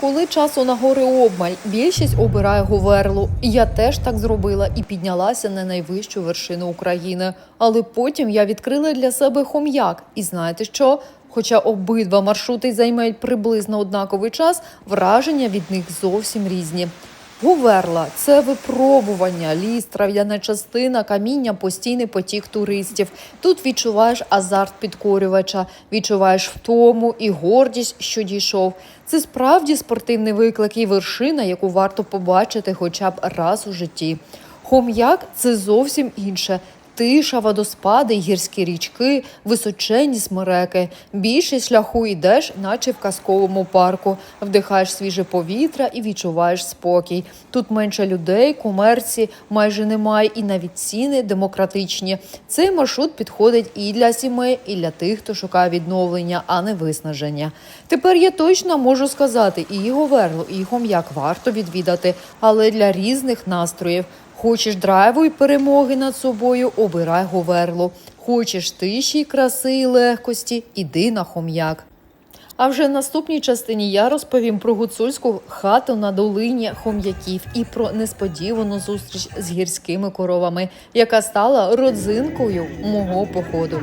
Коли часу на гори обмаль, більшість обирає Говерлу. Я теж так зробила і піднялася на найвищу вершину України. Але потім я відкрила для себе хом'як. І знаєте що? Хоча обидва маршрути займають приблизно однаковий час, враження від них зовсім різні. Гуверла це випробування, ліс, трав'яна частина, каміння, постійний потік туристів. Тут відчуваєш азарт підкорювача, відчуваєш втому і гордість, що дійшов. Це справді спортивний виклик і вершина, яку варто побачити хоча б раз у житті. Хом'як це зовсім інше. Тиша, водоспади, гірські річки, височенні смереки. Більше шляху йдеш, наче в казковому парку. Вдихаєш свіже повітря і відчуваєш спокій. Тут менше людей, комерції майже немає, і навіть ціни демократичні. Цей маршрут підходить і для сімей, і для тих, хто шукає відновлення, а не виснаження. Тепер я точно можу сказати, і Говерлу, і Хом'як варто відвідати, але для різних настроїв. Хочеш драйву і перемоги над собою, обирай Говерлу. Хочеш тиші, краси і легкості, іди на хом'як. А вже в наступній частині я розповім про гуцульську хату на долині хом'яків і про несподівану зустріч з гірськими коровами, яка стала родзинкою мого походу.